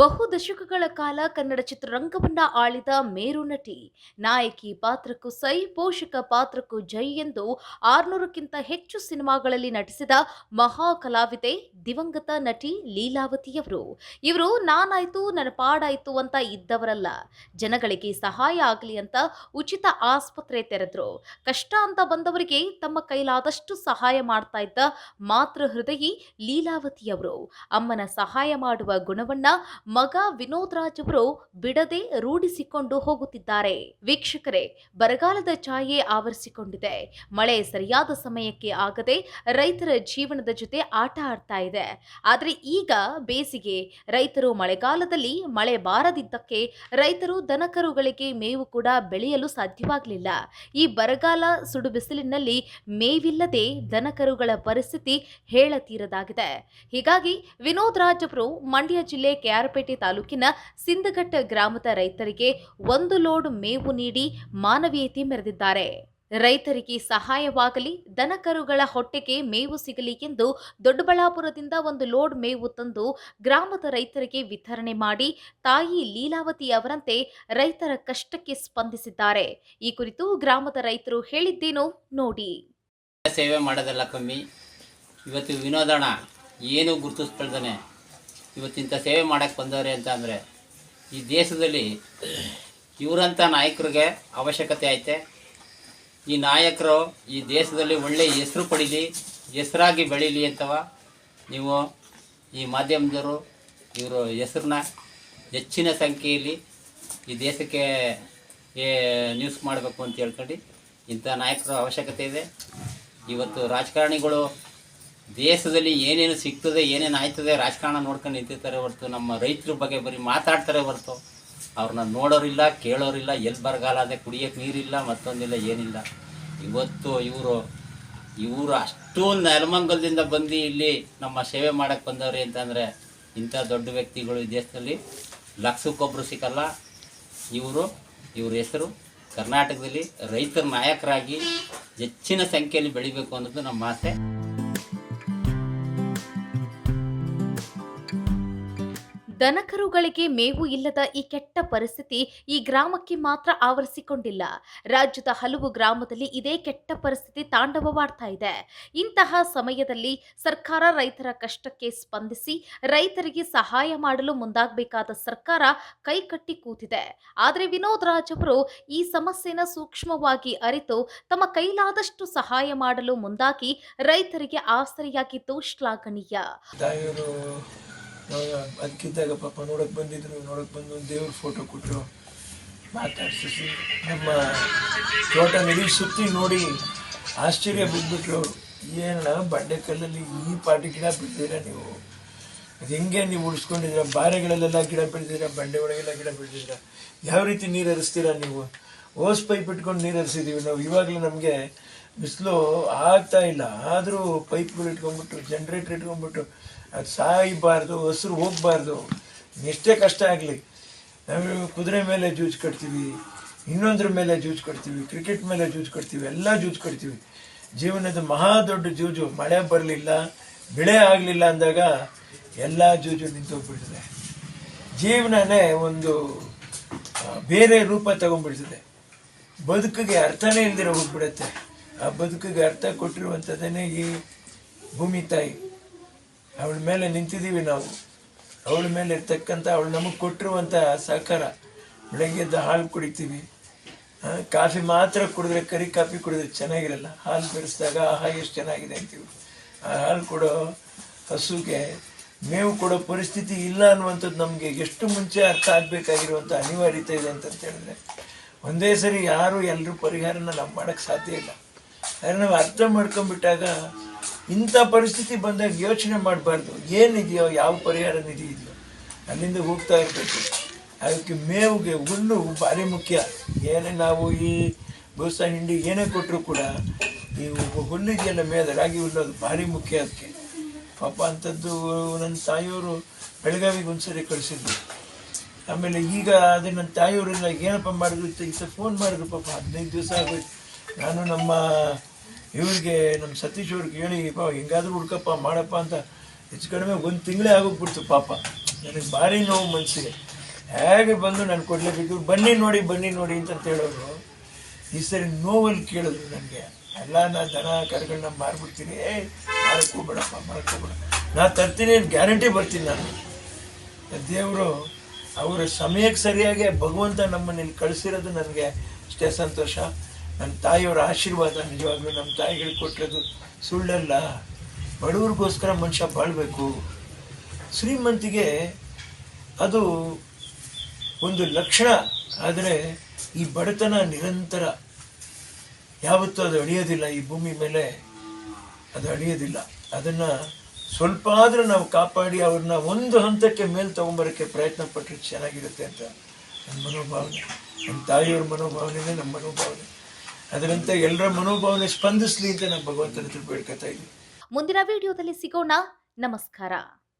ಬಹು ದಶಕಗಳ ಕಾಲ ಕನ್ನಡ ಚಿತ್ರರಂಗವನ್ನ ಆಳಿದ ಮೇರು ನಟಿ. ನಾಯಕಿ ಪಾತ್ರಕ್ಕೂ ಸೈ, ಪೋಷಕ ಪಾತ್ರಕ್ಕೂ ಜೈ ಎಂದು ಆರ್ನೂರಕ್ಕಿಂತ ಹೆಚ್ಚು ಸಿನಿಮಾಗಳಲ್ಲಿ ನಟಿಸಿದ ಮಹಾ ಕಲಾವಿದೆ ದಿವಂಗತ ನಟಿ ಲೀಲಾವತಿಯವರು ಇವರು ನಾನಾಯ್ತು ನನ್ನ ಪಾಡಾಯ್ತು ಅಂತ ಇದ್ದವರಲ್ಲ. ಜನಗಳಿಗೆ ಸಹಾಯ ಆಗಲಿ ಅಂತ ಉಚಿತ ಆಸ್ಪತ್ರೆ ತೆರೆದ್ರು. ಕಷ್ಟ ಅಂತ ಬಂದವರಿಗೆ ತಮ್ಮ ಕೈಲಾದಷ್ಟು ಸಹಾಯ ಮಾಡ್ತಾ ಇದ್ದ ಮಾತೃ ಹೃದಯಿ ಲೀಲಾವತಿಯವರು ಅಮ್ಮನ ಸಹಾಯ ಮಾಡುವ ಗುಣವನ್ನ ಮಗ ವಿನೋದ್ ರಾಜ್ ಅವರು ಬಿಡದೆ ರೂಢಿಸಿಕೊಂಡು ಹೋಗುತ್ತಿದ್ದಾರೆ. ವೀಕ್ಷಕರೇ, ಬರಗಾಲದ ಛಾಯೆ ಆವರಿಸಿಕೊಂಡಿದೆ. ಮಳೆ ಸರಿಯಾದ ಸಮಯಕ್ಕೆ ಆಗದೆ ರೈತರ ಜೀವನದ ಜೊತೆ ಆಟ ಆಡ್ತಾ ಇದೆ. ಆದರೆ ಈಗ ಬೇಸಿಗೆ. ರೈತರು ಮಳೆಗಾಲದಲ್ಲಿ ಮಳೆ ಬಾರದಿದ್ದಕ್ಕೆ ರೈತರು ದನಕರುಗಳಿಗೆ ಮೇವು ಕೂಡ ಬೆಳೆಯಲು ಸಾಧ್ಯವಾಗಲಿಲ್ಲ. ಈ ಬರಗಾಲ ಸುಡು ಬಿಸಿಲಿನಲ್ಲಿ ಮೇವಿಲ್ಲದೆ ದನಕರುಗಳ ಪರಿಸ್ಥಿತಿ ಹೇಳತೀರದಾಗಿದೆ. ಹೀಗಾಗಿ ವಿನೋದ್ ರಾಜ್ ಅವರು ಮಂಡ್ಯ ಜಿಲ್ಲೆ ಕೆಆರ್ಪೇಟೆ ತಾಲೂಕಿನ ಸಿಂದಘಟ್ಟ ಗ್ರಾಮದ ರೈತರಿಗೆ ಒಂದು ಲೋಡ್ ಮೇವು ನೀಡಿ ಮಾನವೀಯತೆ ಮೆರೆದಿದ್ದಾರೆ. ರೈತರಿಗೆ ಸಹಾಯವಾಗಲಿ, ದನಕರುಗಳ ಹೊಟ್ಟೆಗೆ ಮೇವು ಸಿಗಲಿ ಎಂದು ದೊಡ್ಡಬಳ್ಳಾಪುರದಿಂದ ಒಂದು ಲೋಡ್ ಮೇವು ತಂದು ಗ್ರಾಮದ ರೈತರಿಗೆ ವಿತರಣೆ ಮಾಡಿ ತಾಯಿ ಲೀಲಾವತಿ ಅವರಂತೆ ರೈತರ ಕಷ್ಟಕ್ಕೆ ಸ್ಪಂದಿಸಿದ್ದಾರೆ. ಈ ಕುರಿತು ಗ್ರಾಮದ ರೈತರು ಹೇಳಿದ್ದೇನೋ ನೋಡಿ. ಸೇವೆ ಮಾಡೋದಲ್ಲ ಕಮ್ಮಿ. ಇವತ್ತು ವಿನೋದಣ ಏನು ಗುರುತಿಸ್ಕೊಳ್ತಾನೆ ಇವತ್ತಿಂಥ ಸೇವೆ ಮಾಡೋಕ್ಕೆ ಬಂದವ್ರೆ ಅಂತ ಅಂದರೆ, ಈ ದೇಶದಲ್ಲಿ ಇವರಂಥ ನಾಯಕರಿಗೆ ಅವಶ್ಯಕತೆ ಐತೆ. ಈ ನಾಯಕರು ಈ ದೇಶದಲ್ಲಿ ಒಳ್ಳೆಯ ಹೆಸರು ಪಡೀಲಿ, ಹೆಸರಾಗಿ ಬೆಳೀಲಿ ಅಂತವ ನೀವು ಈ ಮಾಧ್ಯಮದವರು, ಇವರು ಹೆಸರನ್ನ ಹೆಚ್ಚಿನ ಸಂಖ್ಯೆಯಲ್ಲಿ ಈ ದೇಶಕ್ಕೆ ನ್ಯೂಸ್ ಮಾಡಬೇಕು ಅಂತ ಹೇಳ್ಕೊಂಡು ಇಂಥ ನಾಯಕರ ಅವಶ್ಯಕತೆ ಇದೆ. ಇವತ್ತು ರಾಜಕಾರಣಿಗಳು ದೇಶದಲ್ಲಿ ಏನೇನು ಸಿಗ್ತದೆ, ಏನೇನು ಆಯ್ತದೆ, ರಾಜಕಾರಣ ನೋಡ್ಕೊಂಡು ನಿಂತಿರ್ತಾರೆ ಹೊರತು, ನಮ್ಮ ರೈತರ ಬಗ್ಗೆ ಬರೀ ಮಾತಾಡ್ತಾರೆ ಹೊರತು, ಅವ್ರನ್ನ ನೋಡೋರಿಲ್ಲ, ಕೇಳೋರಿಲ್ಲ ಎಲ್ಲಿ ಬರಗಾಲ ಅದೇ ಕುಡಿಯೋಕ್ಕೆ ನೀರಿಲ್ಲ, ಮತ್ತೊಂದಿಲ್ಲ ಏನಿಲ್ಲ. ಇವತ್ತು ಇವರು ಇವರು ಅಷ್ಟೊಂದು ನೆಲಮಂಗಲದಿಂದ ಬಂದು ಇಲ್ಲಿ ನಮ್ಮ ಸೇವೆ ಮಾಡಕ್ಕೆ ಬಂದವ್ರಿ ಅಂತಂದರೆ ಇಂಥ ದೊಡ್ಡ ವ್ಯಕ್ತಿಗಳು ಈ ದೇಶದಲ್ಲಿ. ಲಕ್ಷಕ್ಕೊಬ್ಬರು ಸಿಕ್ಕಲ್ಲ. ಇವರು, ಇವ್ರ ಹೆಸರು ಕರ್ನಾಟಕದಲ್ಲಿ ರೈತರ ನಾಯಕರಾಗಿ ಹೆಚ್ಚಿನ ಸಂಖ್ಯೆಯಲ್ಲಿ ಬೆಳಿಬೇಕು ಅನ್ನೋದು ನಮ್ಮ ಆಸೆ. ದನಕರುಗಳಿಗೆ ಮೇವು ಇಲ್ಲದ ಈ ಕೆಟ್ಟ ಪರಿಸ್ಥಿತಿ ಈ ಗ್ರಾಮಕ್ಕೆ ಮಾತ್ರ ಆವರಿಸಿಕೊಂಡಿಲ್ಲ. ರಾಜ್ಯದ ಹಲವು ಗ್ರಾಮದಲ್ಲಿ ಇದೇ ಕೆಟ್ಟ ಪರಿಸ್ಥಿತಿ ತಾಂಡವವಾಡ್ತಾ ಇದೆ. ಇಂತಹ ಸಮಯದಲ್ಲಿ ಸರ್ಕಾರ ರೈತರ ಕಷ್ಟಕ್ಕೆ ಸ್ಪಂದಿಸಿ, ರೈತರಿಗೆ ಸಹಾಯ ಮಾಡಲು ಮುಂದಾಗಬೇಕಾದ ಸರ್ಕಾರ ಕೈಕಟ್ಟಿ ಕೂತಿದೆ. ಆದರೆ ವಿನೋದ್ ರಾಜ್ ಅವರು ಈ ಸಮಸ್ಯೆನ ಸೂಕ್ಷ್ಮವಾಗಿ ಅರಿತು ತಮ್ಮ ಕೈಲಾದಷ್ಟು ಸಹಾಯ ಮಾಡಲು ಮುಂದಾಗಿ ರೈತರಿಗೆ ಆಸರೆಯಾಗಿದ್ದು ಶ್ಲಾಘನೀಯ ಅದಕ್ಕಿದ್ದಾಗ ಪಾಪ ನೋಡಕ್ ಬಂದಿದ್ರು, ನೋಡಕ್ ಬಂದು ದೇವ್ರ ಫೋಟೋ ಕೊಟ್ಟರು ಮಾತಾಡ್ಸಿ ನಮ್ಮ ತೋಟ ನಡಿ ಸುತ್ತಿ ನೋಡಿ ಆಶ್ಚರ್ಯ ಬಿದ್ದುಬಿಟ್ರು ಅವರು ಬಂಡೆ ಕಲ್ಲಲ್ಲಿ ಈ ಪಾಟಿ ಗಿಡ ಬಿಡ್ತೀರಾ ನೀವು? ಅದು ಹೆಂಗೆ ನೀವು ಉಳಿಸ್ಕೊಂಡಿದ್ದೀರಾ? ಬಾರೆಗಳಲ್ಲೆಲ್ಲ ಗಿಡ ಬೆಳೆದಿದ್ದೀರಾ ಬಂಡೆ ಒಳಗೆಲ್ಲ ಗಿಡ ಬೆಳೆದಿದ್ದೀರಾ ಯಾವ ರೀತಿ ನೀರು ಹರಿಸ್ತೀರಾ ನೀವು? ಓಸ್ ಪೈಪ್ ಇಟ್ಕೊಂಡು ನೀರು ಹರಿಸಿದ್ದೀವಿ ನಾವು. ಇವಾಗಲೂ ನಮಗೆ ಬಿಸಿಲು ಆಗ್ತಾ ಇಲ್ಲ. ಆದರೂ ಪೈಪ್ಗಳು ಇಟ್ಕೊಂಡ್ಬಿಟ್ಟು ಜನ್ರೇಟ್ರ್ ಇಟ್ಕೊಂಡ್ಬಿಟ್ಟು ಅದು ಸಾಯಬಾರ್ದು ಹಸಿರು ಹೋಗಬಾರ್ದು. ಎಷ್ಟೇ ಕಷ್ಟ ಆಗಲಿ, ನಾವು ಕುದುರೆ ಮೇಲೆ ಜೂಜ್ ಕಟ್ತೀವಿ, ಇನ್ನೊಂದ್ರ ಮೇಲೆ ಜೂಜ್ ಕಟ್ತೀವಿ, ಕ್ರಿಕೆಟ್ ಮೇಲೆ ಜೂಜ್ ಕಟ್ತೀವಿ, ಎಲ್ಲ ಜೂಜ್ ಕಟ್ತೀವಿ. ಜೀವನದ ಮಹಾ ದೊಡ್ಡ ಜೂಜು, ಮಳೆ ಬರಲಿಲ್ಲ, ಬೆಳೆ ಆಗಲಿಲ್ಲ ಅಂದಾಗ ಎಲ್ಲ ಜೂಜು ನಿಂತೋಗ್ಬಿಡ್ತದೆ. ಜೀವನನೇ ಒಂದು ಬೇರೆ ರೂಪ ತಗೊಂಡ್ಬಿಡ್ತದೆ. ಬದುಕಿಗೆ ಅರ್ಥನೇ ಇಲ್ದಿರ ಹೋಗ್ಬಿಡುತ್ತೆ. ಆ ಬದುಕಿಗೆ ಅರ್ಥ ಕೊಟ್ಟಿರುವಂಥದ್ದೇ ಈ ಭೂಮಿ ತಾಯಿ. ಅವಳ ಮೇಲೆ ನಿಂತಿದ್ದೀವಿ ನಾವು. ಅವಳ ಮೇಲೆ ಇರ್ತಕ್ಕಂಥ ಅವಳು ನಮಗೆ ಕೊಟ್ಟಿರುವಂಥ ಸಹಕಾರ. ಬೆಳಗ್ಗೆ ಎದ್ದು ಹಾಲು ಕುಡಿತೀವಿ. ಕಾಫಿ ಮಾತ್ರ ಕುಡಿದ್ರೆ, ಕರಿ ಕಾಫಿ ಕುಡಿದ್ರೆ ಚೆನ್ನಾಗಿರಲ್ಲ. ಹಾಲು ಬೆರೆಸಿದಾಗ, ಆಹಾ, ಎಷ್ಟು ಚೆನ್ನಾಗಿದೆ ಅಂತೀವಿ. ಆ ಹಾಲು ಕೊಡೋ ಹಸುಗೆ ಮೇವು ಕೊಡೋ ಪರಿಸ್ಥಿತಿ ಇಲ್ಲ ಅನ್ನುವಂಥದ್ದು ನಮಗೆ ಎಷ್ಟು ಮುಂಚೆ ಅರ್ಥ ಆಗಬೇಕಾಗಿರುವಂಥ ಅನಿವಾರ್ಯತೆ ಇದೆ ಅಂತ ಹೇಳಿದ್ರೆ, ಒಂದೇ ಸರಿ ಯಾರು ಎಲ್ಲರೂ ಪರಿಹಾರನ ನಾವು ಮಾಡೋಕ್ಕೆ ಸಾಧ್ಯ ಇಲ್ಲ. ಆದರೆ ನಾವು ಅರ್ಥ ಮಾಡ್ಕೊಂಡ್ಬಿಟ್ಟಾಗ ಇಂಥ ಪರಿಸ್ಥಿತಿ ಬಂದಾಗ ಯೋಚನೆ ಮಾಡಬಾರ್ದು. ಏನಿದೆಯೋ ಯಾವ ಪರಿಹಾರ ನಿಧಿ ಇದೆಯೋ ಅಲ್ಲಿಂದ ಹೋಗ್ತಾ ಇರಬೇಕು. ಅದಕ್ಕೆ ಮೇವುಗೆ ಹುಲ್ಲು ಭಾರಿ ಮುಖ್ಯ. ಏನೇ ನಾವು ಈ ಬೂಸ ಹಿಂಡಿ ಏನೇ ಕೊಟ್ಟರು ಕೂಡ ಈ ಹುಲ್ಲಿದೆಯಲ್ಲ ಮೇದ ರಾಗಿ ಹುಲ್ಲು ಅದು ಭಾರಿ ಮುಖ್ಯ ಅದಕ್ಕೆ. ಪಾಪ ಅಂಥದ್ದು ನನ್ನ ತಾಯಿಯವರು ಬೆಳಗಾವಿಗೆ ಒಂದ್ಸರಿ ಕಳಿಸಿದ್ರು. ಆಮೇಲೆ ಈಗ ಅದೇ ನನ್ನ ತಾಯಿಯವರೆಲ್ಲ ಏನಪ್ಪ ಮಾಡಿದ್ರು ಸಹ ಫೋನ್ ಮಾಡಿದ್ರು ಪಾಪ. ಹದಿನೈದು ದಿವಸ ಆಗೋಯ್ತು. ನಾನು ನಮ್ಮ ಇವ್ರಿಗೆ ನಮ್ಮ ಸತೀಶ್ ಅವ್ರಿಗೆ ಹೇಳಿ ಪಾ ಹಿಂಗಾದ್ರೂ ಹುಡ್ಕಪ್ಪ, ಮಾಡಪ್ಪ ಅಂತ ಹೆಚ್ಚು ಕಡಿಮೆ ಒಂದು ತಿಂಗಳೇ ಆಗೋಗ್ಬಿಡ್ತು ಪಾಪ. ನನಗೆ ಭಾರಿ ನೋವು ಮನಸ್ಸಿಗೆ ಹೇಗೆ ಬಂದು ನಾನು ಕೊಡ್ಲೇಬೇಕು. ಬನ್ನಿ ನೋಡಿ ಬನ್ನಿ ನೋಡಿ ಅಂತ ಹೇಳೋರು. ಈ ಸರಿ ನೋವಲ್ಲಿ ಕೇಳಿದ್ರು ನನಗೆ. ಎಲ್ಲ ನಾ ದನ ಕರುಗಳನ್ನ ಮಾರ್ಬಿಡ್ತೀನಿ. ಏ ಮಾರಕ್ಕೋಗ್ಬೇಡಪ್ಪ ಮಾರಕ್ಕೋಗ್ಬೇಡ ನಾ ತರ್ತೀನಿ ಗ್ಯಾರಂಟಿ ಬರ್ತೀನಿ ನಾನು. ದೇವರು, ಅವರ ಸಮಯಕ್ಕೆ ಸರಿಯಾಗಿ ಭಗವಂತ ನಮ್ಮನ್ನ ಇಲ್ಲಿ ಕಳಿಸಿರೋದು ನನಗೆ ಅಷ್ಟೇ ಸಂತೋಷ. ನನ್ನ ತಾಯಿಯವರ ಆಶೀರ್ವಾದ ನಿಜವಾಗ್ಲೂ ನಮ್ಮ ತಾಯಿಗಳಿಗೆ ಕೊಟ್ಟಿರೋದು ಸುಳ್ಳಲ್ಲ. ಬಡವ್ರಿಗೋಸ್ಕರ ಮನುಷ್ಯ ಬಾಳ್ಬೇಕು. ಶ್ರೀಮಂತಿಗೆ ಅದು ಒಂದು ಲಕ್ಷಣ. ಆದರೆ ಈ ಬಡತನ ನಿರಂತರ. ಯಾವತ್ತೂ ಅದು ಅಳಿಯೋದಿಲ್ಲ. ಈ ಭೂಮಿ ಮೇಲೆ ಅದು ಅಳಿಯೋದಿಲ್ಲ. ಅದನ್ನು ಸ್ವಲ್ಪ ಆದರೂ ನಾವು ಕಾಪಾಡಿ ಅವ್ರನ್ನ ಒಂದು ಹಂತಕ್ಕೆ ಮೇಲೆ ತೊಗೊಂಬರೋಕ್ಕೆ ಪ್ರಯತ್ನ ಪಟ್ಟರೆ ಚೆನ್ನಾಗಿರುತ್ತೆ ಅಂತ ನನ್ನ ಮನೋಭಾವನೆ. ನಮ್ಮ ತಾಯಿಯವ್ರ ಮನೋಭಾವನೆ ನಮ್ಮ ಮನೋಭಾವನೆ. ಅದರಂತೆ ಎಲ್ಲರ ಮನೋಭಾವನೆ ಸ್ಪಂದಿಸ್ಲಿ ಅಂತ ನಾನು ಭಗವಂತನ ತಿಳ್ಕೊಳ್ತಾ ಇದ್ದೀನಿ. ಮುಂದಿನ ವಿಡಿಯೋದಲ್ಲಿ ಸಿಗೋಣ. ನಮಸ್ಕಾರ.